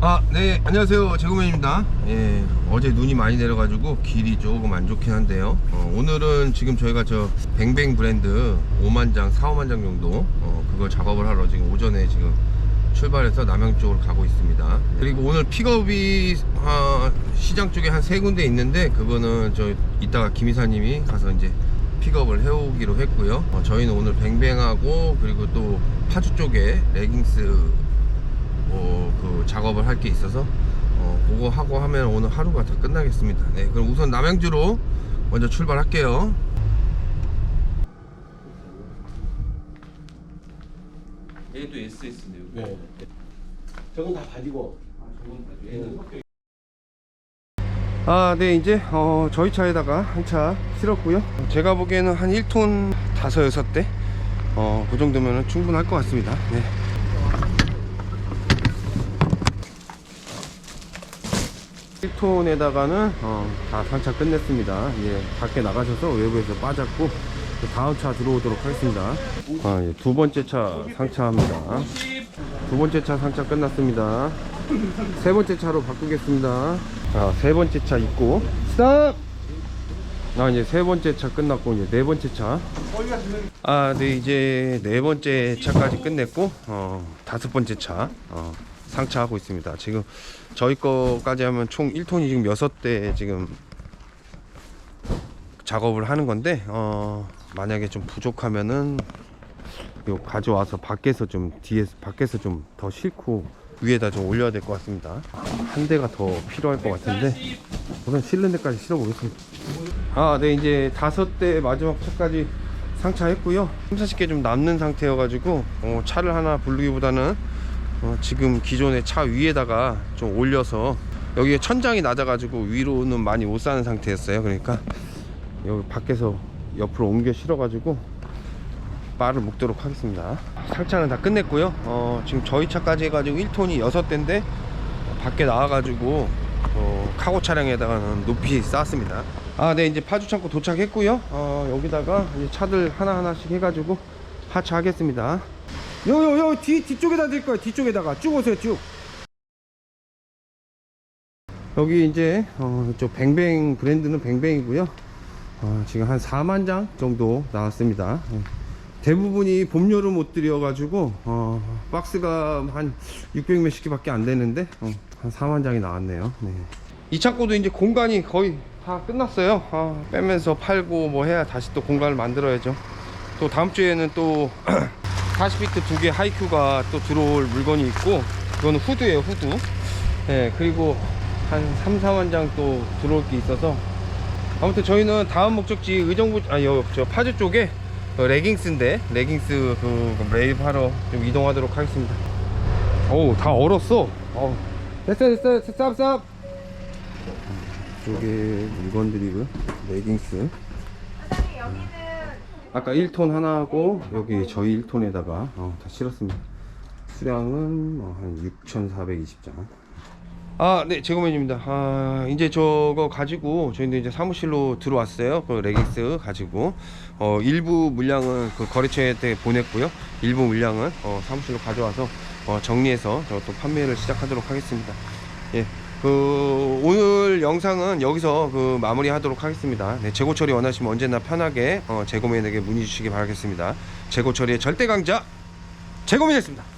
아, 네, 안녕하세요. 재구맨입니다. 예, 어제 눈이 많이 내려가지고 길이 조금 안 좋긴 한데요. 어, 오늘은 지금 저희가 저 뱅뱅 브랜드 5만 장, 4, 5만 장 정도 어, 그거 작업을 하러 지금 오전에 지금 출발해서 남양 쪽으로 가고 있습니다. 그리고 오늘 픽업이 아, 시장 쪽에 한 세 군데 있는데 그거는 저 이따가 김 이사님이 가서 이제 픽업을 해오기로 했고요. 어, 저희는 오늘 뱅뱅하고 그리고 또 파주 쪽에 레깅스 어, 그 작업을 할 게 있어서 어, 그거 하고 하면 오늘 하루가 다 끝나겠습니다. 네, 그럼 우선 남양주로 먼저 출발할게요. 얘도 SS인데요. 네. 저건 다 가지고. 아, 네, 이제 어, 저희 차에다가 한 차 실었고요. 제가 보기에는 한 1톤 5, 6대 어, 그 정도면 충분할 것 같습니다. 네. 일톤에다가는 어, 다 상차 끝냈습니다. 예, 밖에 나가셔서 외부에서 빠졌고 그 다음 차 들어오도록 하겠습니다. 아, 예, 두 번째 차 상차합니다. 두 번째 차 상차 끝났습니다. 세 번째 차로 바꾸겠습니다. 아, 세 번째 차 있고 스탑! 아, 이제 세 번째 차 끝났고 이제 네 번째 차. 아, 네 이제 네 번째 차까지 끝냈고 어, 다섯 번째 차 어, 상차하고 있습니다. 지금 저희 거까지 하면 총 1톤이 지금 6대 지금 작업을 하는 건데 어, 만약에 좀 부족하면은 요 가져와서 밖에서 좀 뒤에서 밖에서 좀 더 싣고 위에다 좀 올려야 될 것 같습니다. 한 대가 더 필요할 것 같은데 우선 실는 데까지 실어 보겠습니다. 아, 네 이제 다섯 대 마지막 차까지 상차했고요. 3, 40개 좀 남는 상태여 가지고 어, 차를 하나 부르기보다는 어, 지금 기존의 차 위에다가 좀 올려서 여기에 천장이 낮아 가지고 위로는 많이 못 사는 상태였어요. 그러니까 여기 밖에서 옆으로 옮겨 실어 가지고 바를 묶도록 하겠습니다. 상차는 다 끝냈고요. 어, 지금 저희 차까지 해가지고 1톤이 6대인데 밖에 나와가지고 어, 카고 차량에다가는 높이 쌓았습니다. 아, 네 이제 파주 창고 도착했고요. 어, 여기다가 차들 하나 하나씩 해가지고 하차하겠습니다. 요요요 뒤 뒤쪽에다 댈 거예요. 뒤쪽에다가 쭉 오세요 쭉. 여기 이제 어, 저 뱅뱅 브랜드는 뱅뱅이고요. 어, 지금 한 4만 장 정도 나왔습니다. 예. 대부분이 봄 여름 옷들이어 가지고 어, 박스가 한 600 몇십 개밖에 안 되는데 어, 한 4만 장이 나왔네요. 네. 이 창고도 이제 공간이 거의 다 끝났어요. 아, 빼면서 팔고 뭐 해야 다시 또 공간을 만들어야죠. 또 다음 주에는 또 40피트 두 개 하이큐가 또 들어올 물건이 있고 그거는 후드예요 후드. 예 그리고 한 3, 4만 장 또 들어올 게 있어서 아무튼 저희는 다음 목적지 의정부 아니 여- 저 파주 쪽에 어, 레깅스인데 레깅스 그 레이브 하러 좀 이동하도록 하겠습니다. 어우 다 얼었어. 어 됐어 됐어 쌉 쌉. 쪽에 물건들이고요. 레깅스. 아까 1톤 하나 하고 여기 저희 1톤에다가 어, 다 실었습니다. 수량은 어, 한 6,420장. 아, 네, 제고맨입니다. 아, 이제 저거 가지고 저희는 이제 사무실로 들어왔어요. 그 레깅스 가지고 어, 일부 물량은 그 거래처에 보냈고요. 일부 물량은 어, 사무실로 가져와서 어, 정리해서 저또 판매를 시작하도록 하겠습니다. 예. 그 오늘 영상은 여기서 그 마무리하도록 하겠습니다. 네, 재고 처리 원하시면 언제나 편하게 어, 재고맨에게 문의 주시기 바라겠습니다. 재고 처리의 절대 강자 재고맨이었습니다.